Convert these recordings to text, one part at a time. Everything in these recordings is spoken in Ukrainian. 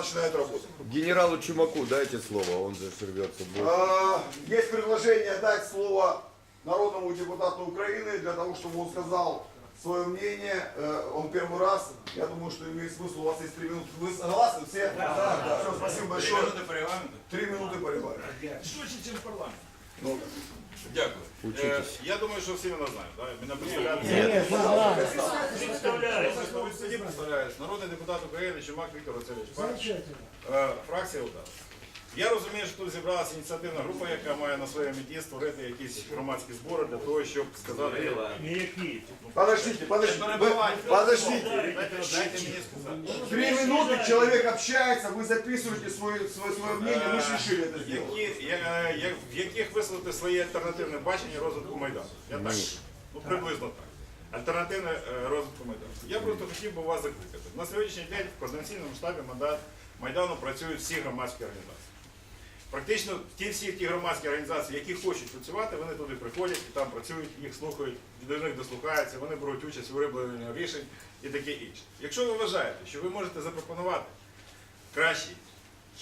начинает работать. Генералу Чумаку дайте слово, он же рвется. в бой. А, Есть предложение дать слово народному депутату Украины для того, чтобы он сказал свое мнение. Э, Он первый раз. Я думаю, что имеет смысл. У вас есть три минуты. Вы согласны все? Да. Все, спасибо большое. по регламенту. Три минуты по регламенту. Швидше, ніж парламент. Ну, Дякую. Е, я думаю, що всі мене знають. Да? Мене представляють. Народний депутат України Чумак Віктор Васильович. Е, Фракція УДАР. Я розумію, що тут зібралася ініціативна група, яка має на своїй меті створити якісь громадські збори для того, щоб сказати. Ніякі. Подождите, подождите. Вы- Подождите. Дайте, дайте мені сказати. Три минуты человек общается, вы записываете свое, свое, свое мнение, мы же решили это сделать. які, я- я- в яких висловити своє альтернативне бачення розвитку Майдану. Я так, ну приблизно так. Альтернативне е, розвитку Майдану. Я просто хотів би вас закликати. На сьогоднішній день в координаційному штабі Майда- Майдану працюють всі громадські організації. Практично ті всі ті громадські організації, які хочуть працювати, вони туди приходять і там працюють, їх слухають, до них дослухаються, вони беруть участь у виробленні рішень і таке інше. Якщо ви вважаєте, що ви можете запропонувати кращий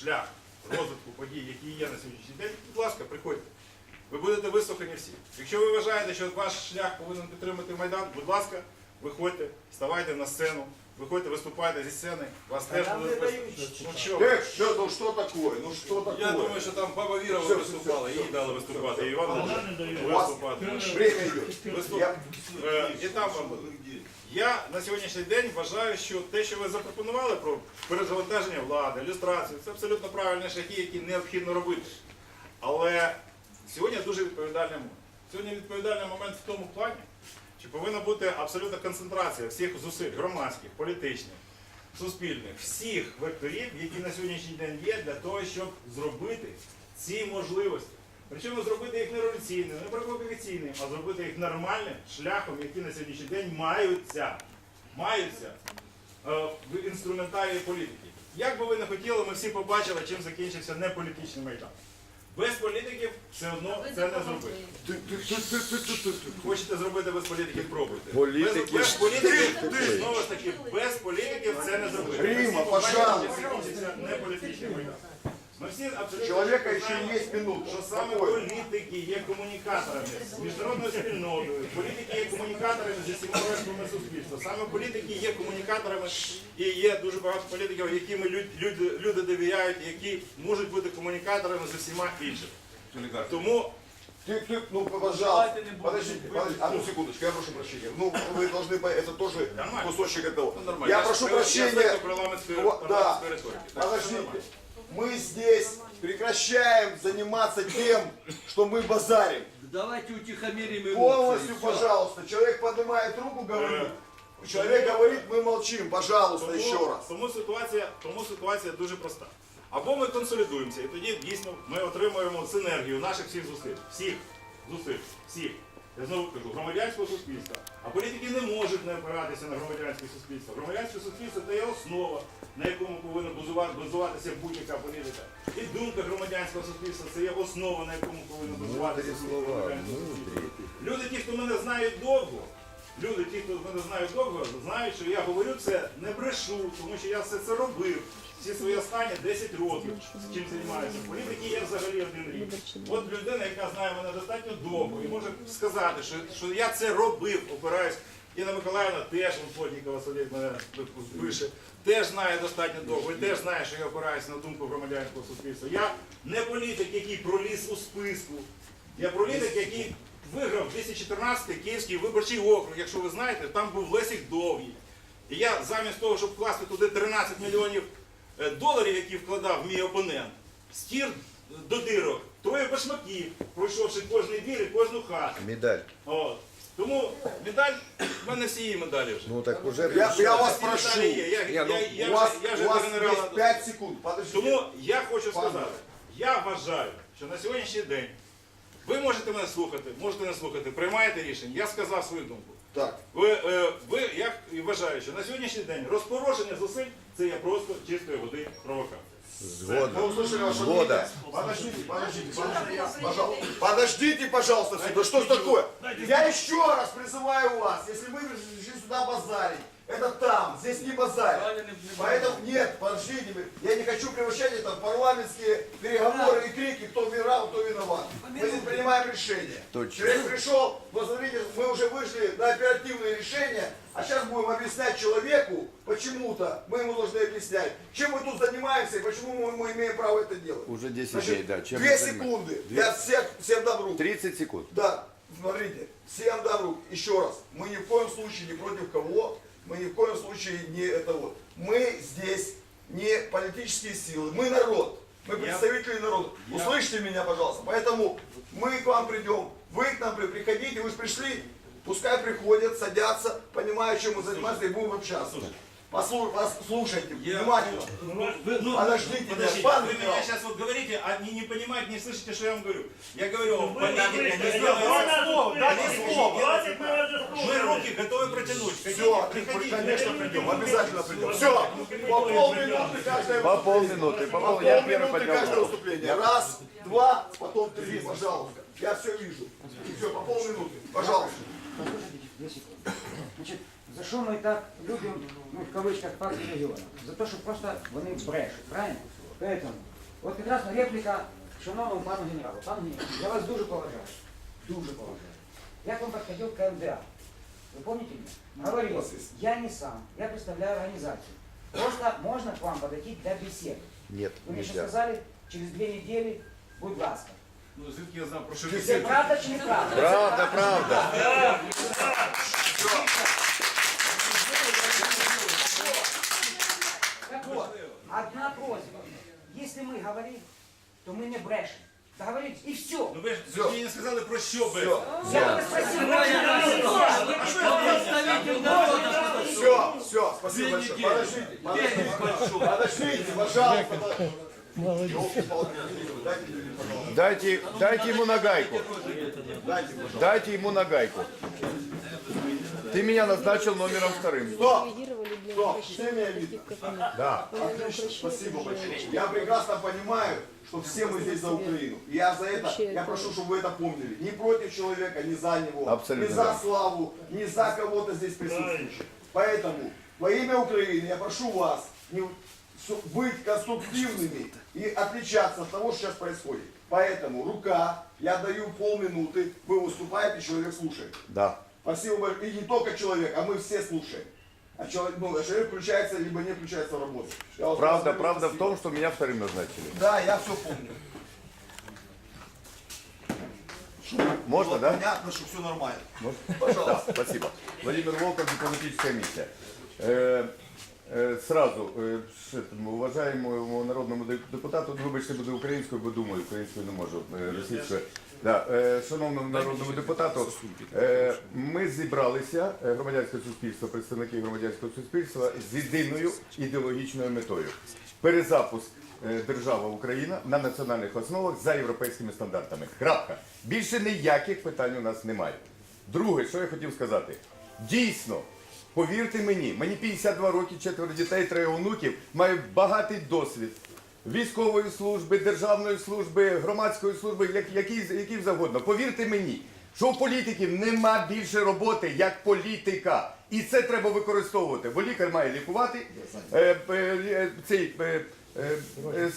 шлях розвитку подій, які є на сьогоднішній день, будь ласка, приходьте. Ви будете вислухані всі. Якщо ви вважаєте, що ваш шлях повинен підтримати Майдан, будь ласка, виходьте, ставайте на сцену, виходьте, виступайте зі сцени, вас теж будуть. Ну що? Что, ну что такое? Ну что такое? Я думаю, що там баба Віра Все, виступала, все, їй дали виступати, і вам дали виступати. время идет. Виступ. Я- Е, І там вам буде. Я на сьогоднішній день вважаю, що те, що ви запропонували про перезавантаження влади, люстрацію, це абсолютно правильні шляхи, які необхідно робити. Але сьогодні дуже відповідальний момент. Сьогодні відповідальний момент в тому плані, що повинна бути абсолютна концентрація всіх зусиль громадських, політичних, суспільних, всіх векторів, які на сьогоднішній день є, для того, щоб зробити ці можливості. Причому зробити їх не революційними, не провокаційними, а зробити їх нормальним шляхом, які на сьогоднішній день маються, маються е, в інструментарії політики. Як би ви не хотіли, ми всі побачили, чим закінчився неполітичний майдан. Без політиків все одно це не зробити. Ты, ты, ты, ты, ты, ты, ты, ты. Хочете зробити без політиків, пробуйте. Політики. Без, без політиків, знову ж таки, без політиків це не зробити. Рима, Ми всі побачили, пожалуйста. чим закінчився неполітичний майдан. Ми всі абсолютно Человека еще знаємо, есть минута. що саме Спокойно. політики є комунікаторами з міжнародною спільнотою, політики є комунікаторами зі всіма верствами суспільства. Саме політики є комунікаторами і є дуже багато політиків, якими люд- люди, люди довіряють, які можуть бути комунікаторами з усіма іншими. Тому Ты, ты, ну, пожалуйста, подождите, подождите, одну секундочку, я прошу прощения. Ну, вы должны, по- это тоже Нормально. кусочек этого. ну, нормально. Я ж- прошу я прощения. звикли парламентської Вот, да. парламентської риторики. Так що все Подождите. нормально. Мы здесь прекращаем заниматься тем, что мы базарим. Давайте утихомирим эмоции. Полностью, Всё. пожалуйста. Человек поднимает руку, говорит. Человек говорит, мы молчим. Пожалуйста, Тому, еще раз. тому ситуація, тому ситуація дуже проста. Або ми консолідуємося, і тоді дійсно ми отримуємо синергію наших всіх зусиль, всіх зусиль, всіх. Я знову кажу, громадянського суспільства. А політики не можуть не опиратися на громадянське суспільство. Громадянське суспільство це є основа, на якому повинна базуватися будь-яка політика. І думка громадянського суспільства це є основа, на якому повинна базуватися Мудрі думка слова, громадянського суспільства. Люди, ті, хто мене знають довго, люди, ті, хто мене знають довго, знають, що я говорю це не брешу, тому що я все це робив. Всі свої останні 10 років, чим займаюся. Політики є взагалі один рік. От людина, яка знає мене достатньо довго і може сказати, що, що я це робив, опираюсь. Інна Миколаївна теж Плотнікова сидить мене пише, теж знає достатньо довго і теж знає, що я опираюся на думку громадянського суспільства. Я не політик, який проліз у списку. Я політик, який виграв 214 Київський виборчий округ. Якщо ви знаєте, там був Лесик Довгий. І я замість того, щоб вкласти туди 13 мільйонів доларів, які вкладав мій опонент, стір до дирок, троє башмаків, пройшовши кожний двір і кожну хату. Медаль. От. Тому медаль, в мене всі її медалі вже. Ну так уже Я, я вас Всі прошу. медалі є. Я, Ні, я, ну, я, я, у вас, вже, я вже у до вас генерала. есть 5 секунд. Подождите. Тому я хочу Пане. сказати, я вважаю, що на сьогоднішній день ви можете мене слухати, можете не слухати, приймаєте рішення. Я сказав свою думку. Так. Ви, е, ви я вважаю, що на сьогоднішній день розпорошення зусиль це є просто чистої води провокація. Згоден. Мы услышали ваше Згода. мнение. Подождите, подождите, подождите, пожалуйста. Подождите, пожалуйста, сюда. Что ж такое? Я еще раз призываю вас, если вы пришли сюда базарить, Это там, здесь не базарь. Поэтому нет, подождите, я не хочу превращать это в парламентские переговоры и крики, кто виноват, кто виноват. Мы здесь принимаем решение. Точно. Человек пришел, на оперативные решения, а сейчас будем объяснять человеку, почему-то, мы ему должны объяснять, чем мы тут занимаемся и почему мы, мы имеем право это делать. Уже 10 Значит, дней, да. Чем две мы занимаемся? секунды. Я всех, всем дам руку. 30 секунд. Да, смотрите, всем дам руку. Еще раз, мы ни в коем случае не против кого, мы ни в коем случае не это вот. Мы здесь не политические силы, мы народ, мы представители народа. Услышьте меня, пожалуйста. Поэтому мы к вам придем, вы к нам при- приходите, вы же пришли, пускай приходят, садятся, понимают, чем мы занимаемся и будем общаться. Послу- Послушайте Я- внимательно. Вы, ну, Подождите меня, подождите, пан вы меня сейчас вот говорите, а не, не понимаете, не слышите, что я вам говорю. Я говорю, вам, Вы политика не сделает дайте слово, мы руки готовы протянуть. Все, приходите. конечно, придем, обязательно придем. Все, по полминуты каждое По полминуты, по полминуты каждое выступление. Раз, два, потом три, пожалуйста. Я все вижу. Все, по полминуты, пожалуйста. Послухайте, дві секунди. Значить, за що ми так любимо, ну, в кавичках, партії регіону? За те, що просто вони брешуть, правильно? Поэтому, от якраз репліка шановному пану генералу. Пан генерал, я вас дуже поважаю. Дуже поважаю. Як вам подходил к КМДА? Вы помните меня? Говорил, вас есть. я не сам, я представляю организацию. Просто можно к вам подойти для беседы. Нет, Вы мне сейчас нельзя. сказали, через две недели, будь ласка. Ну, звідки я знав, про що Ти Це правда чи не правда? Правда, правда. Так вот, одна просьба. Если мы говорим, то мы не брешем. Договорились? И все. Ну ви ж ви ж мені не сказали про що би. Все, Я вас спросил, все, все, спасибо большое. Подождите, подождите, подождите, пожалуйста. Дайте мне, пожалуйста. Дайте, ему нагайку. Дайте, пожалуйста. Дайте ему нагайку. Ты меня назначил номером вторым. Стоп! Стоп, обращения всем я таких, видно. Да. Отлично, спасибо большое. Я прекрасно понимаю, что все мы здесь за Украину. И Я за это, я прошу, чтобы вы это помнили. Не против человека, не за него. Абсолютно Не за славу, не за кого-то здесь присутствующих. Поэтому во имя Украины я прошу вас не- быть конструктивными и отличаться от того, что сейчас происходит. Поэтому рука, я даю полминуты, вы выступаете, человек слушает. Да. Спасибо большое. И не только человек, а мы все слушаем. А человек, ну, а человек включается, либо не включается в работу. Я Правда, благодарю, правда в спасибо. том, что меня вторым назначили. Да, я все помню. Можно, Вот да? Понятно, что все нормально. Можно? Пожалуйста. Да, спасибо. Владимир Волков, дипломатическая миссия. Э, э, Сразу, э, ш- этому уважаемому народному де- депутату, ну, вибачте, буду українською, бо думаю, українською не можу, е, російською. Да, е, шановному народному депутату, е, ми зібралися, е, громадянське суспільство, представники громадянського суспільства, з єдиною ідеологічною метою. Перезапуск е, держава Україна на національних основах за європейськими стандартами. Крапка. Більше ніяких питань у нас немає. Друге, що я хотів сказати, дійсно. Повірте мені, мені 52 роки, четверо дітей, троє онуків, маю багатий досвід військової служби, державної служби, громадської служби, як, які, які завгодно. Повірте мені, що у політиків нема більше роботи як політика. І це треба використовувати, бо лікар має лікувати, е, е, е, цей е,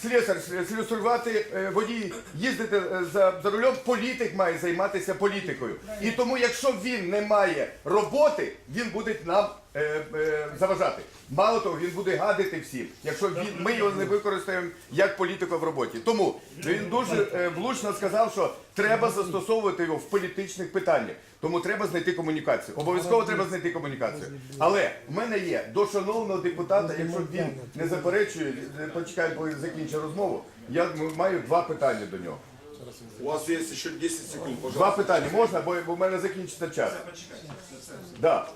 слесар слюсарювати, е, водій їздити е, за, за рулем, політик має займатися політикою. І тому, якщо він не має роботи, він буде нам е, е, заважати. Мало того, він буде гадити всім, якщо він, ми його не використаємо як політика в роботі. Тому він дуже е, влучно сказав, що треба застосовувати його в політичних питаннях. Тому треба знайти комунікацію. Обов'язково треба знайти комунікацію. Але в мене є до шановного депутата, якщо він не заперечує, е, почекай, коли закінчу розмову. Я маю два питання до нього. У вас есть еще 10 секунд, Два питання можна, бо бо в мене закінчиться час. Да.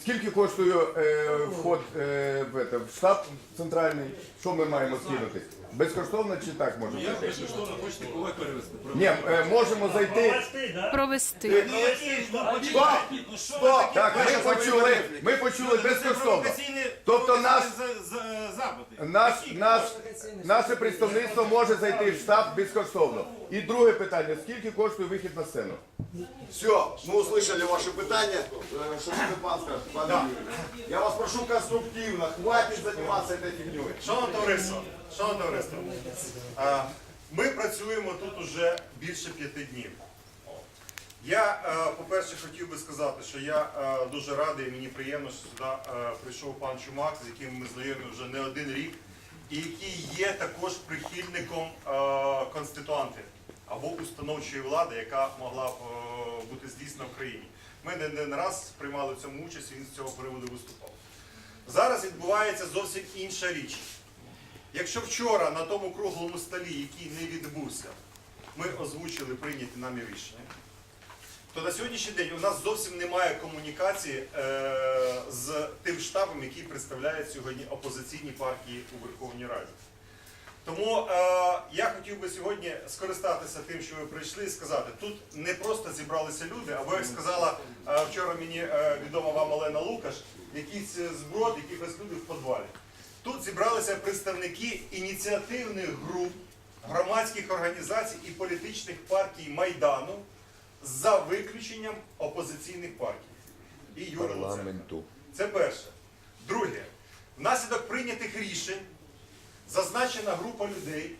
Скільки коштує е, вход е, в, это, в штаб центральний? Що ми маємо скинути? Безкоштовно чи так можемо Я зайти? безкоштовно хочете когось перевести. Ні, е, можемо зайти. Провести. Ну що Стоп! Так, ми Ваша почули, репліка. ми почули безкоштовно. Провокаційні- Тобто наш- провокаційні за- за- запити. Наш, Які? наш, наше представництво може зайти в штаб безкоштовно. І друге питання: скільки коштує вихід на сцену? Все, мы услышали ваши питания. Э, Что ты, пан скажет? Пан Юрий. Я вас прошу конструктивно, хватит заниматься этой фигней. Шановне товариство, шановне товариство, е, ми працюємо тут уже більше п'яти днів. Я, е, по-перше, хотів би сказати, що я е, дуже радий, мені приємно, що сюди е, прийшов пан Чумак, з яким ми знайомі вже не один рік, і який є також прихильником конституанти або установчої влади, яка могла б бути здійснена в країні. Ми не один раз приймали в цьому участь, і він з цього приводу виступав. Зараз відбувається зовсім інша річ. Якщо вчора на тому круглому столі, який не відбувся, ми озвучили прийняті нами рішення, то на сьогоднішній день у нас зовсім немає комунікації е, з тим штабом, який представляє сьогодні опозиційні партії у Верховній Раді. Тому е, я хотів би сьогодні скористатися тим, що ви прийшли, і сказати, тут не просто зібралися люди, або як сказала е, вчора мені е, відома вам Олена Лукаш, якийсь зброд, якихось люди в подвалі. Тут зібралися представники ініціативних груп, громадських організацій і політичних партій Майдану за виключенням опозиційних партій і Юрія Луценка. Це перше. Друге, внаслідок прийнятих рішень зазначена група людей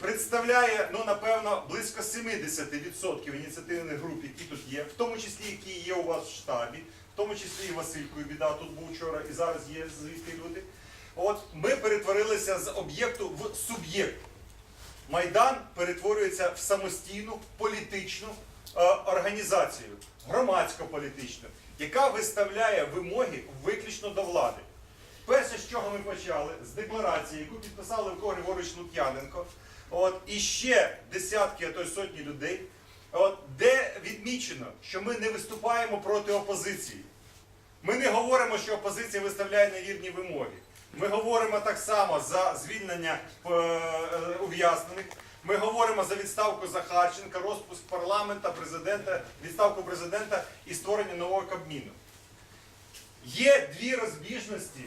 представляє, ну, напевно, близько 70% ініціативних груп, які тут є, в тому числі, які є у вас в штабі, в тому числі і Василь Біда тут був вчора, і зараз є звідти люди. От ми перетворилися з об'єкту в суб'єкт. Майдан перетворюється в самостійну політичну е, організацію, громадсько-політичну, яка виставляє вимоги виключно до влади. Перше, з чого ми почали, з декларації, яку підписали Микола Григорович Лук'яненко, от, і ще десятки, а то й сотні людей, от, де відмічено, що ми не виступаємо проти опозиції. Ми не говоримо, що опозиція виставляє невірні вимоги. Ми говоримо так само за звільнення е, е, ув'язнених. Ми говоримо за відставку Захарченка, розпуск парламента, президента, відставку президента і створення нового кабміну. Є дві розбіжності,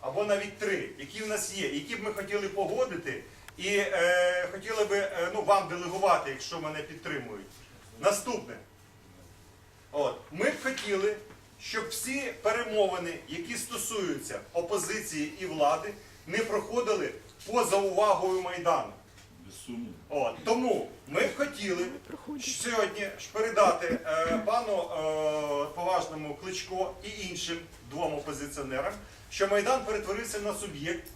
або навіть три, які в нас є, які б ми хотіли погодити і е, хотіли би е, ну, вам делегувати, якщо мене підтримують. Наступне. От, ми б хотіли, щоб всі перемовини, які стосуються опозиції і влади, не проходили поза увагою Майдану. От, тому ми б хотіли сьогодні передати е, пану е, поважному Кличко і іншим двом опозиціонерам, що Майдан перетворився на суб'єкт,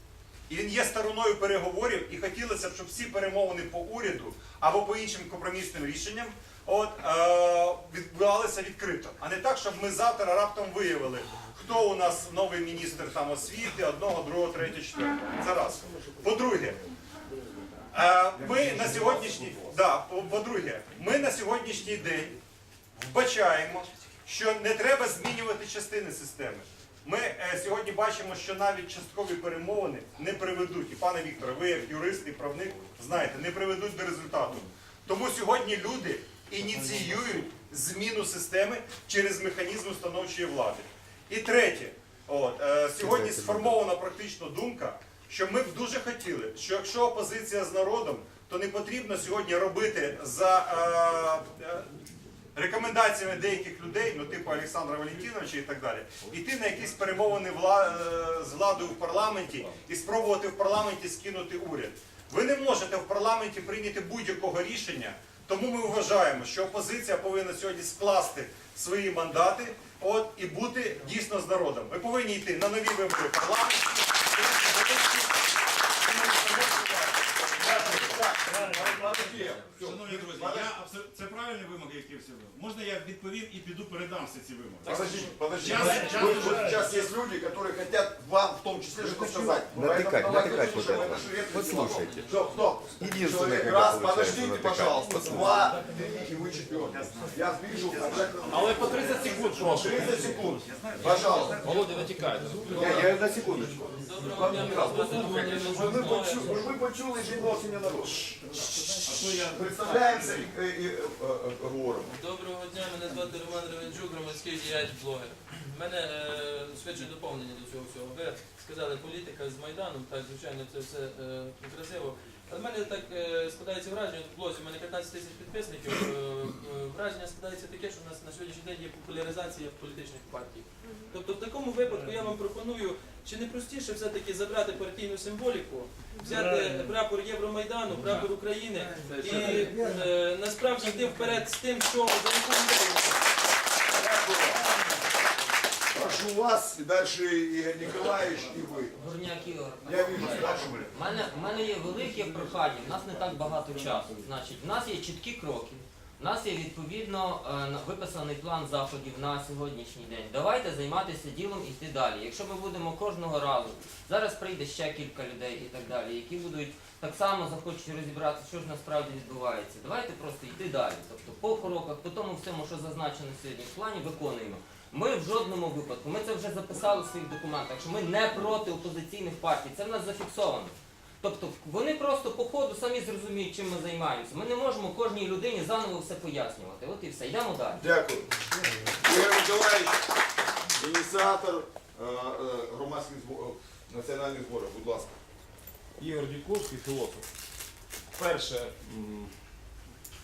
і він є стороною переговорів, і хотілося б, щоб всі перемовини по уряду або по іншим компромісним рішенням от, е, відбувалися відкрито. А не так, щоб ми завтра раптом виявили, хто у нас новий міністр там освіти, одного, другого, третього, четвертого. Це раз. По-друге, Е, Ми на сьогоднішній да, по- по-друге, ми на сьогоднішній день вбачаємо, що не треба змінювати частини системи. Ми е, сьогодні бачимо, що навіть часткові перемовини не приведуть. І пане Вікторе, ви як юрист і правник знаєте, не приведуть до результату. Тому сьогодні люди ініціюють зміну системи через механізм установчої влади. І третє, от, е, сьогодні сформована практично думка, що ми б дуже хотіли, що якщо опозиція з народом, то не потрібно сьогодні робити за е, е, рекомендаціями деяких людей, ну типу Олександра Валентиновича і так далі, іти на якісь перемовини вла- е, з владою в парламенті і спробувати в парламенті скинути уряд. Ви не можете в парламенті прийняти будь-якого рішення, тому ми вважаємо, що опозиція повинна сьогодні скласти свої мандати от, і бути дійсно з народом. Ми повинні йти на нові вибори в парламенті. Так, Все, Шановні друзі, подожди. я абсо- це правильні вимоги, які всі ви. Можна я відповім і піду передам всі ці вимоги? Подождите, подождите. Сейчас- Вы- сейчас вы- уже- вот сейчас есть люди, которые хотят вам в том числе что-то сказать. Натыкать, Поэтому давайте натыкать выслушаем вот это. эту же реплику. Послушайте. Стоп, стоп. Единственное, Человек, когда раз, получается подождите, натыкать. пожалуйста. Два, три, и вы четвертый. Я вижу обязательно. Але по 30 секунд прошу. 30 секунд. Пожалуйста. Володя, ви тікайте. Я, я на секундочку. Доброго дня, мене звати Роман Ви, Іванович ви, Микола. почули, ви почули відношення народу. А то я А Представляємося і, і, і, е, е, говоримо. Доброго дня, мене звати Роман Ревенчук, громадський діяч блогер. У мене е, швидше доповнення до цього всього. Ви сказали політика з Майданом, так, звичайно, це все е, красиво. Але в мене так е, складається враження, от в блозі в мене 15 тисяч підписників. Е, е, враження складається таке, що в нас на сьогоднішній день є популяризація політичних партій. Тобто в такому випадку я вам пропоную, чи не простіше все-таки забрати партійну символіку, взяти прапор Євромайдану, прапор України і е, насправді йти вперед з тим, що за яку. Прошу вас, і далі Ігор Ніколаєвич, і ви. Горняк Ігор. Я вижу, далі. У мене, у мене є велике прохання, в нас не так багато часу. Значить, в нас є чіткі кроки, в нас є відповідно е, виписаний план заходів на сьогоднішній день. Давайте займатися ділом і йти далі. Якщо ми будемо кожного разу, зараз прийде ще кілька людей і так далі, які будуть так само захочуть розібратися, що ж насправді відбувається. Давайте просто йти далі. Тобто по кроках, по тому всьому, що зазначено сьогодні в плані, виконуємо. Ми в жодному випадку, ми це вже записали в своїх документах, що ми не проти опозиційних партій. Це в нас зафіксовано. Тобто вони просто по ходу самі зрозуміють, чим ми займаємося. Ми не можемо кожній людині заново все пояснювати. От і все. Йдемо далі. Дякую. Ігор Ніколаєвич, ініціатор е, е, громадських зборів, національних зборів, будь ласка. Ігор Дідковський, філософ. Перше, м,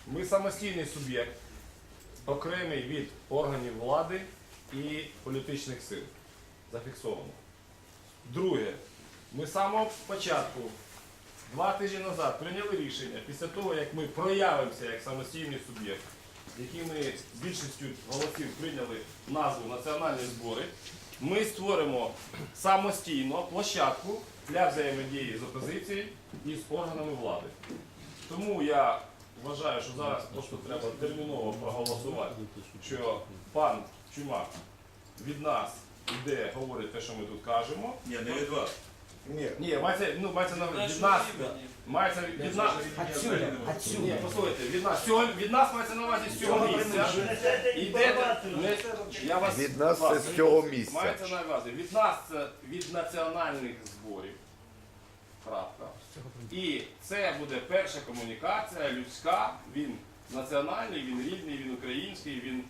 ми самостійний суб'єкт, окремий від органів влади і політичних сил. Зафіксовано. Друге, ми з самого початку, два тижні назад, прийняли рішення після того, як ми проявимося як самостійний суб'єкт, який ми більшістю голосів прийняли назву Національні збори, ми створимо самостійно площадку для взаємодії з опозицією і з органами влади. Тому я вважаю, що зараз просто треба терміново проголосувати, що пан Чумак від нас іде, говорить те, що ми тут кажемо. ні, не від вас. Ні. Ні, мається, ну, мається на від нас. Мається від нас. Отсюда, Ні, отсюда. послухайте, від нас, цього, від нас мається на увазі з цього місця. Ідете, не, я вас, Від нас це з цього місця. Мається на увазі. Від нас це від національних зборів. Крапка. І це буде перша комунікація людська. Він національний, він рідний, він український, він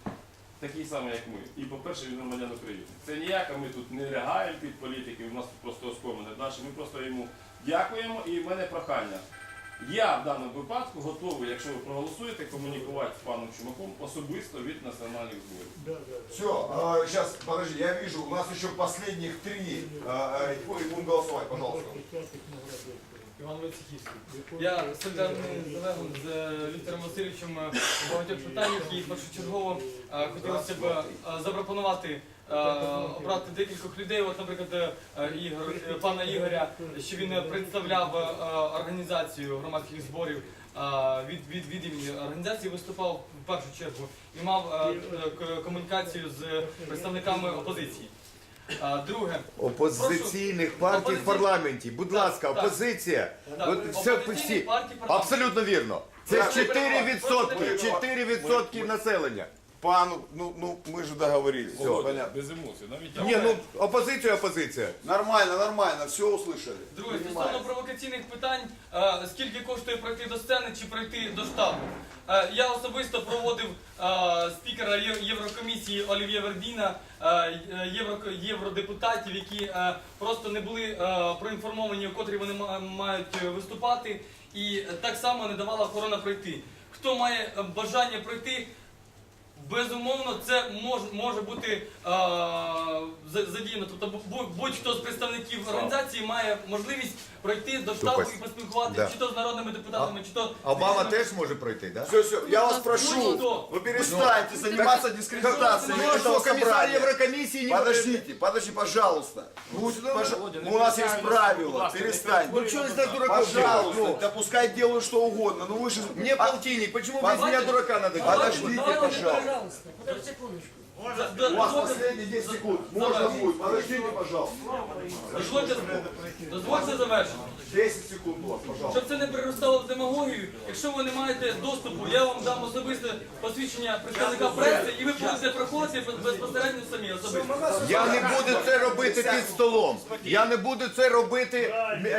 такий самий, як ми. І, по-перше, він громадян України. Це ніяка ми тут не лягаємо під політики, у нас тут просто оскомане далі. Ми просто йому дякуємо. І в мене прохання. Я в даному випадку готовий, якщо ви проголосуєте, комунікувати з паном Чумаком особисто від національних зборів. Все, сейчас, подожди, я вижу, у нас еще последних три. Будем голосовать, пожалуйста. Іван Войцехівський. Я солідарний з з Віктором Васильовичем у багатьох питаннях і першочергово хотілося б запропонувати обрати декількох людей. От, наприклад, Ігор, пана Ігоря, що він представляв організацію громадських зборів від, від, від імені організації, виступав в першу чергу і мав е, комунікацію з представниками опозиції. Е, Друге, Опозиційних партій в парламенті. Будь ласка, так. опозиція. Так, От все всі. Абсолютно вірно. Це Так, 4%, 4% населення. Пан, ну, ну мы же договорились. Все, понятно. Без емоцій. Навіть Ні, ну опозиція, опозиція. Нормально, нормально, все услышали. Друге, стосовно провокаційних питань, е, скільки коштує пройти до сцени чи пройти до штабу? Е, Я особисто проводив е, спікера Є- Єврокомісії Олів'є Вердіна, е, євро- євродепутатів, які е, просто не були е, проінформовані, у котрі вони ма- мають е, виступати, і так само не давала охорона пройти. Хто має е, бажання пройти, безумовно це може, може бути а, за- задіяно. Тобто бу- будь-хто з представників організації має можливість пройти до штабу Тупость. і поспілкуватися Да. чи то з народними депутатами, чи то Обама теж може пройти, так? Все, все, я вас Ну, прошу, что? вы перестаньте заниматься дискредитацией Ну, а що, этого комісар собрания. Єврокомісії не Подождите, подожди, пожалуйста. Ну, пожа- ну, у нас есть правила, перестаньте. Ну что из нас дураков делать? Пожалуйста, Ну, да пускай делают что угодно. Ну вы же... Мне А- полтинник, почему без меня дурака надо делать? Подождите, Давайте, пожалуйста. За- да- У вас дозвольте- последние 10 секунд. Можно будет. Подождите, пожалуйста. дозвольте, дозвольте завершити. 10 секунд у вас, пожалуйста. Щоб це не переростало в демагогію, якщо ви не маєте доступу, я вам дам особисте посвідчення представника преси, і ви будете проходити без- безпосередньо самі особисто. Я не буду це робити під столом. Я не буду це робити.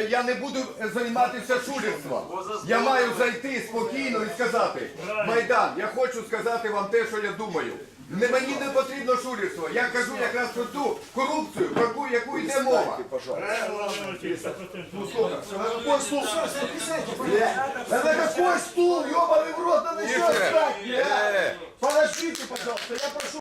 Я не буду займатися шулерством. Я маю зайти спокійно і сказати, Майдан, я хочу сказати вам те, що я думаю. Не мені не потрібно шулерство. Я кажу якраз про ту корупцію, про яку- яку йде мова. Пожалуйста. Ну сколько? На какой стул? Да на какой стул? Ёбаный в рот, надо еще встать. Подождите, пожалуйста, я прошу